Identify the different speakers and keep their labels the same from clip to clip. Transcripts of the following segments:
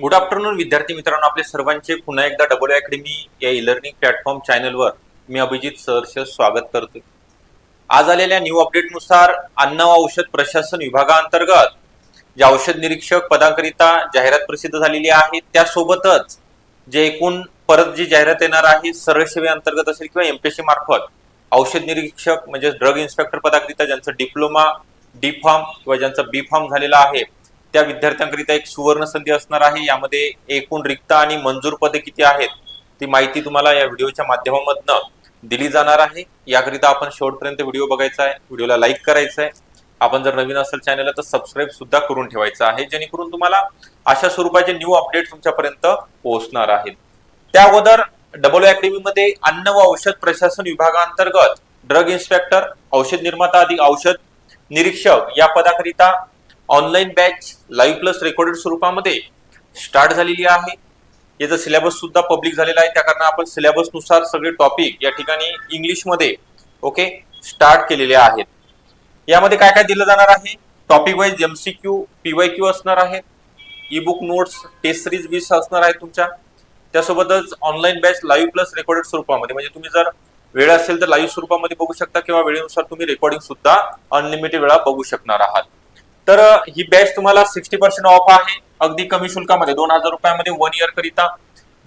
Speaker 1: Good afternoon विद्यार्थी मित्रांनो. आपले सर्वांचे पुन्हा एकदा डबल अकॅडमी या ई लर्निंग प्लॅटफॉर्म चॅनलवर मी अभिजित सहर्ष स्वागत करतो आज आलेल्या न्यू अपडेटनुसार अन्न व औषध प्रशासन विभागाअंतर्गत जे औषध निरीक्षक पदांकरिता जाहिरात प्रसिद्ध झालेली आहे त्यासोबतच जे एकूण परत जी जाहिरात येणार आहे सरळ सेवेअंतर्गत असेल किंवा एमपीएससी मार्फत औषध निरीक्षक म्हणजे ड्रग इन्स्पेक्टर पदाकरिता ज्यांचं डिप्लोमा डी फॉर्म किंवा ज्यांचा बी फॉर्म झालेला आहे त्या विद्यार्थ्यांकरिता एक सुवर्ण संधी असणार आहे. यामध्ये एकूण रिक्त आणि मंजूर पदे किती आहेत ती माहिती तुम्हाला या व्हिडिओच्या माध्यमामधनं दिली जाणार आहे. याकरिता आपण शेवटपर्यंत व्हिडिओ बघायचा आहे व्हिडिओला लाईक करायचा आहे. आपण जर नवीन असेल चॅनलला तर सबस्क्राईब सुद्धा करून ठेवायचं आहे जेणेकरून तुम्हाला अशा स्वरूपाचे न्यू अपडेट तुमच्यापर्यंत पोहोचणार आहेत. त्या अगोदर डबलमध्ये अन्न व औषध प्रशासन विभागांतर्गत ड्रग इन्स्पेक्टर औषध निर्माता अधिक औषध निरीक्षक या पदाकरिता online batch live plus recorded स्वरूपामध्ये स्टार्ट झालेली आहे. याचा सिलेबस सुद्धा पब्लिक झालेला आहे. त्या कारण आपण सिलेबसनुसार सगळे टॉपिक या ठिकाणी इंग्लिशमध्ये ओके स्टार्ट केलेले आहेत. यामध्ये काय काय दिलं जाणार आहे? Topic wise MCQ PY Q असणार आहे. E book notes test series वीस असणार आहे तुमच्या. त्यासोबतच online batch live plus recorded स्वरूपामध्ये. म्हणजे तुम्ही जर वेळ असेल तर लाईव्ह स्वरूपामध्ये बघू शकता किंवा वेळेनुसार तुम्ही रेकॉर्डिंग सुद्धा अनलिमिटेड वेळा बघू शकणार आहात. तर ही बॅच तुम्हाला सिक्स्टी पर्सेंट ऑफ आहे. अगदी कमी शुल्कामध्ये दोन हजार रुपयामध्ये वन इयर करिता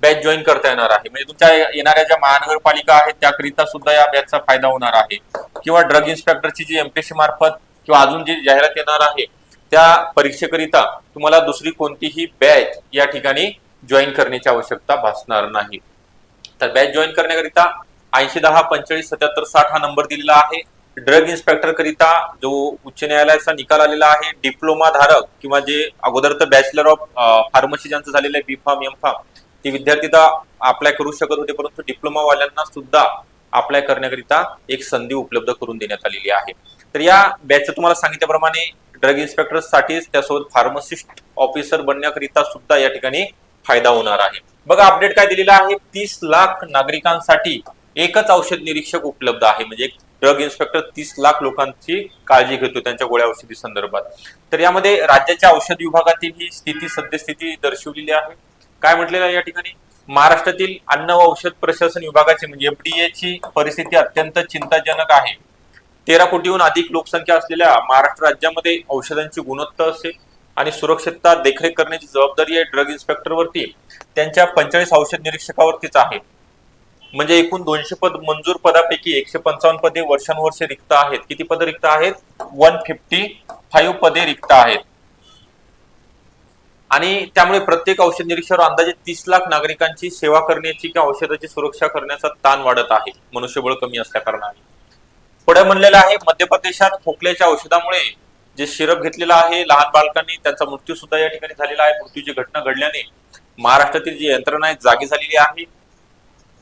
Speaker 1: बॅच जॉईन करता येणार आहे. म्हणजे तुमच्या येणाऱ्या ज्या महानगरपालिका आहेत त्याकरिता सुद्धा या बॅचचा फायदा होणार आहे. किंवा ड्रग इन्स्पेक्टरची जी एमपीएससी मार्फत किंवा अजून जी जाहिरात येणार आहे त्या परीक्षेकरिता तुम्हाला दुसरी कोणतीही बॅच या ठिकाणी जॉईन करण्याची आवश्यकता भासणार नाही. तर बॅच जॉईन करण्याकरिता ऐंशी दहा पंचेचाळीस सत्याहत्तर साठ हा नंबर दिलेला आहे. ड्रग इन्स्पेक्टर करिता जो उच्च न्यायालयाचा निकाल आलेला आहे डिप्लोमा धारक किंवा जे अगोदर तर बॅचलर ऑफ फार्मसी ज्यांचं झालेलं आहे बी फार्म एम फार्म ते विद्यार्थी तर अप्लाय करू शकत होते परंतु डिप्लोमा वाल्यांना सुद्धा अप्लाय करण्याकरिता एक संधी उपलब्ध करून देण्यात आलेली आहे. तर या बॅचचं तुम्हाला सांगितल्याप्रमाणे ड्रग इन्स्पेक्टर साठीच त्यासोबत फार्मसिस्ट ऑफिसर बनण्याकरिता सुद्धा या ठिकाणी फायदा होणार आहे. बघा अपडेट काय दिलेला आहे? तीस लाख नागरिकांसाठी एकच औषध निरीक्षक उपलब्ध आहे. म्हणजे ड्रग इन्स्पेक्टर तीस लाख लोकांची काळजी घेतो त्यांच्या गोळ्या औषधी संदर्भात. तर यामध्ये राज्याच्या औषध विभागातील ही स्थिती सद्यस्थिती दर्शवलेली आहे. काय म्हटलेलं आहे या ठिकाणी? महाराष्ट्रातील अन्न व औषध प्रशासन विभागाची म्हणजे एफडीए ची परिस्थिती अत्यंत चिंताजनक आहे. तेरा कोटीहून अधिक लोकसंख्या असलेल्या महाराष्ट्र राज्यामध्ये औषधांची गुणवत्ता असेल आणि सुरक्षितता देखरेख करण्याची जबाबदारी आहे ड्रग इन्स्पेक्टरवरती त्यांच्या पंचेचाळीस औषध निरीक्षकावरतीच आहे. म्हणजे एकूण दोनशे पद मंजूर पदापैकी एकशे पंचावन्न पदे वर्षानुवर्षे रिक्त आहेत. किती पदे रिक्त आहेत? वन फिफ्टी फाईव्ह पदे रिक्त आहेत. आणि त्यामुळे प्रत्येक औषध निरीक्षकावर अंदाजे तीस लाख नागरिकांची सेवा करण्याची किंवा औषधाची सुरक्षा करण्याचा ताण वाढत आहे. मनुष्यबळ कमी असल्या कारणाने. पुढे म्हणलेलं आहे मध्य प्रदेशात खोकल्याच्या औषधामुळे जे शिरप घेतलेलं आहे लहान बालकांनी त्यांचा मृत्यू सुद्धा या ठिकाणी झालेला आहे. मृत्यूची घटना घडल्याने महाराष्ट्रातील जी यंत्रणा आहे जागी झालेली आहे.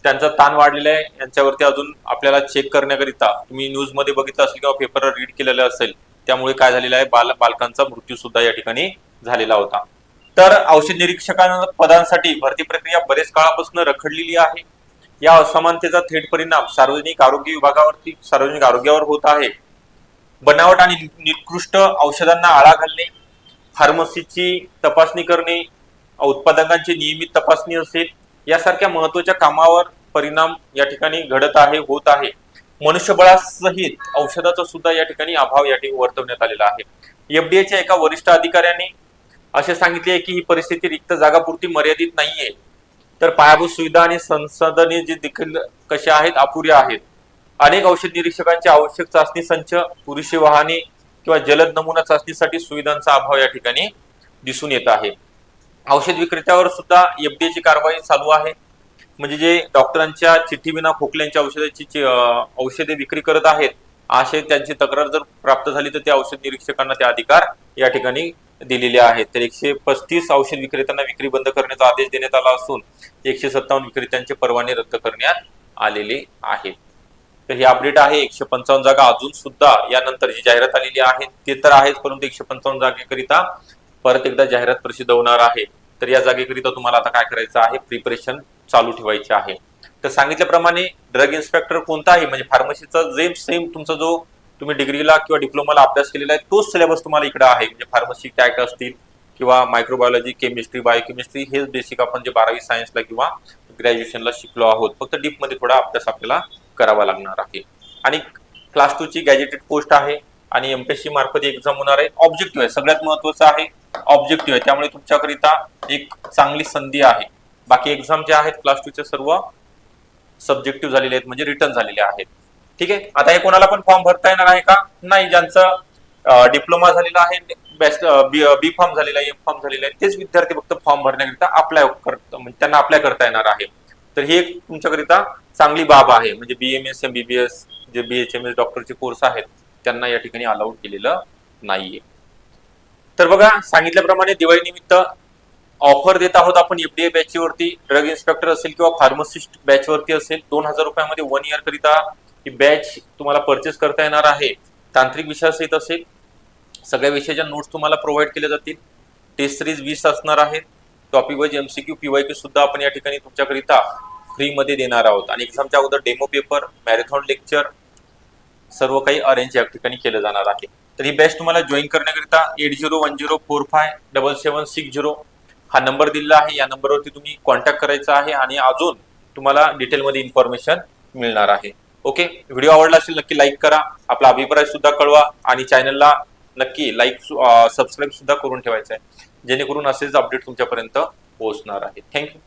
Speaker 1: त्यांचा ताण वाढलेला आहे. यांच्यावरती अजून आपल्याला चेक करण्याकरिता तुम्ही न्यूजमध्ये बघितलं असेल किंवा पेपरवर रीड केलेलं असेल त्यामुळे काय झालेलं आहे? बाल बालकांचा मृत्यू सुद्धा या ठिकाणी झालेला होता. तर औषध निरीक्षकां पदांसाठी भरती प्रक्रिया बरेच काळापासून रखडलेली आहे. या असमानतेचा थेट परिणाम सार्वजनिक आरोग्य विभागावरती सार्वजनिक आरोग्यावर होत आहे. बनावट आणि निकृष्ट औषधांना आळा घालणे फार्मसीची तपासणी करणे उत्पादकांची नियमित तपासणी असेल यासारख्या महत्त्वाच्या कामावर परिणाम या ठिकाणी घडत आहे होत आहे. मनुष्यबळासहित औषधाचा सुद्धा या ठिकाणी अभाव या ठिकाणी वर्तवण्यात आलेला आहे. एफडीएच्या एका वरिष्ठ अधिकाऱ्याने असे सांगितले आहे की ही परिस्थिती रिक्त जागापुरती मर्यादित नाहीये. तर पायाभूत सुविधा आणि संसाधने जे देखील कशा आहेत अपुऱ्या आहेत. अनेक औषध निरीक्षकांचे आवश्यक चाचणी संच पुरेशी वाहने किंवा जलद नमुना चाचणीसाठी सुविधांचा अभाव या ठिकाणी दिसून येत आहे. औषध विक्रेत्यावर सुद्धा एफडीएची कारवाई चालू आहे. म्हणजे जे डॉक्टरांच्या चिठ्ठी विना खोकल्यांच्या औषधाची औषधे विक्री करत आहेत असे त्यांची तक्रार जर प्राप्त झाली तर त्या औषध निरीक्षकांना ते अधिकार या ठिकाणी दिलेले आहेत. तर एकशे पस्तीस औषध विक्रेत्यांना विक्री बंद करण्याचा आदेश देण्यात आला असून एकशे सत्तावन्न विक्रेत्यांचे परवाने रद्द करण्यात आलेले आहेत. तर हे अपडेट आहे. एकशे पंचावन्न जागा अजून सुद्धा यानंतर जी जाहिरात आलेली आहे ते तर आहेच परंतु एकशे पंचावन्न जागेकरिता परत एकदा जाहिरात प्रसिद्ध होणार आहे. तर या जागेकरिता तुम्हाला आता काय करायचं आहे? प्रिपरेशन चालू ठेवायचे आहे. तर सांगितल्याप्रमाणे ड्रग इन्स्पेक्टर कोणताही म्हणजे फार्मसीचा जे सेम तुमचा जो तुम्ही डिग्रीला किंवा डिप्लोमाला अभ्यास केलेला आहे तोच सिलेबस तुम्हाला इकडे आहे. म्हणजे फार्मसी ऍक्ट असतील किंवा मायक्रोबायोलॉजी केमिस्ट्री बायोकेमिस्ट्री हेच बेसिक आपण जे बारावी सायन्सला किंवा ग्रॅज्युएशनला शिकलो आहोत फक्त डीपमध्ये थोडा अभ्यास आपल्याला करावा लागणार आहे. आणि क्लास टू ची गॅजेटेड पोस्ट आहे आणि एमपीएससी मार्फत एक्झाम होणार आहे. ऑब्जेक्टिव्ह आहे. सगळ्यात महत्वाचं आहे ऑब्जेक्टिव्ह आहे. त्यामुळे तुमच्याकरिता एक चांगली संधी आहे. बाकी एक्झाम जे आहेत क्लास टू चे सर्व सब्जेक्टिव्ह झालेले आहेत म्हणजे रिटर्न झालेले आहेत. ठीक आहे? आता हे कोणाला पण फॉर्म भरता येणार आहे का? नाही. ज्यांचं डिप्लोमा झालेला आहे बी फॉर्म झालेला आहे एम फॉर्म झालेला आहे तेच विद्यार्थी फक्त फॉर्म भरण्याकरिता अप्लाय करत म्हणजे त्यांना अप्लाय करता येणार आहे. तर ही एक तुमच्याकरिता चांगली बाब आहे. म्हणजे B M S M B B S जे बी एच एम एस डॉक्टरचे कोर्स आहेत त्यांना या ठिकाणी अलाउड केलेलं नाहीये. तर बघा सांगितल्याप्रमाणे दिवाळी निमित्त ऑफर देत आहोत आपण एफडीए बॅचवरती ड्रग इन्स्पेक्टर असेल किंवा फार्मसिस्ट बॅचवरती असेल दोन हजार रुपयामध्ये वन इयर करिता ही बॅच तुम्हाला परचेस करता येणार आहे. तांत्रिक विषयासहित असेल. सगळ्या विषयाच्या नोट्स तुम्हाला प्रोव्हाइड केल्या जातील. टेस्ट सिरीज वीस असणार आहेत. टॉपिक वाईज एमसीक्यू पीवायक्यू सुद्धा आपण या ठिकाणी तुमच्याकरिता फ्रीमध्ये देणार आहोत. आणि एक्झामच्या अगोदर डेमो पेपर मॅरेथॉन लेक्चर सर्व काही अरेंज या ठिकाणी केलं जाणार आहे. तर ही बॅच तुम्हाला जॉईन करण्याकरिता eight zero one zero four five double seven six zero हा नंबर दिलेला आहे. या नंबरवरती तुम्ही कॉन्टॅक्ट करायचा आहे आणि अजून तुम्हाला डिटेलमध्ये इन्फॉर्मेशन मिळणार आहे. ओके व्हिडिओ आवडला असेल नक्की लाईक करा. आपला अभिप्राय सुद्धा कळवा आणि चॅनलला नक्की लाईक सबस्क्राईब सुद्धा करून ठेवायचं आहे जेणेकरून असेच अपडेट तुमच्यापर्यंत पोहोचणार आहे. थँक्यू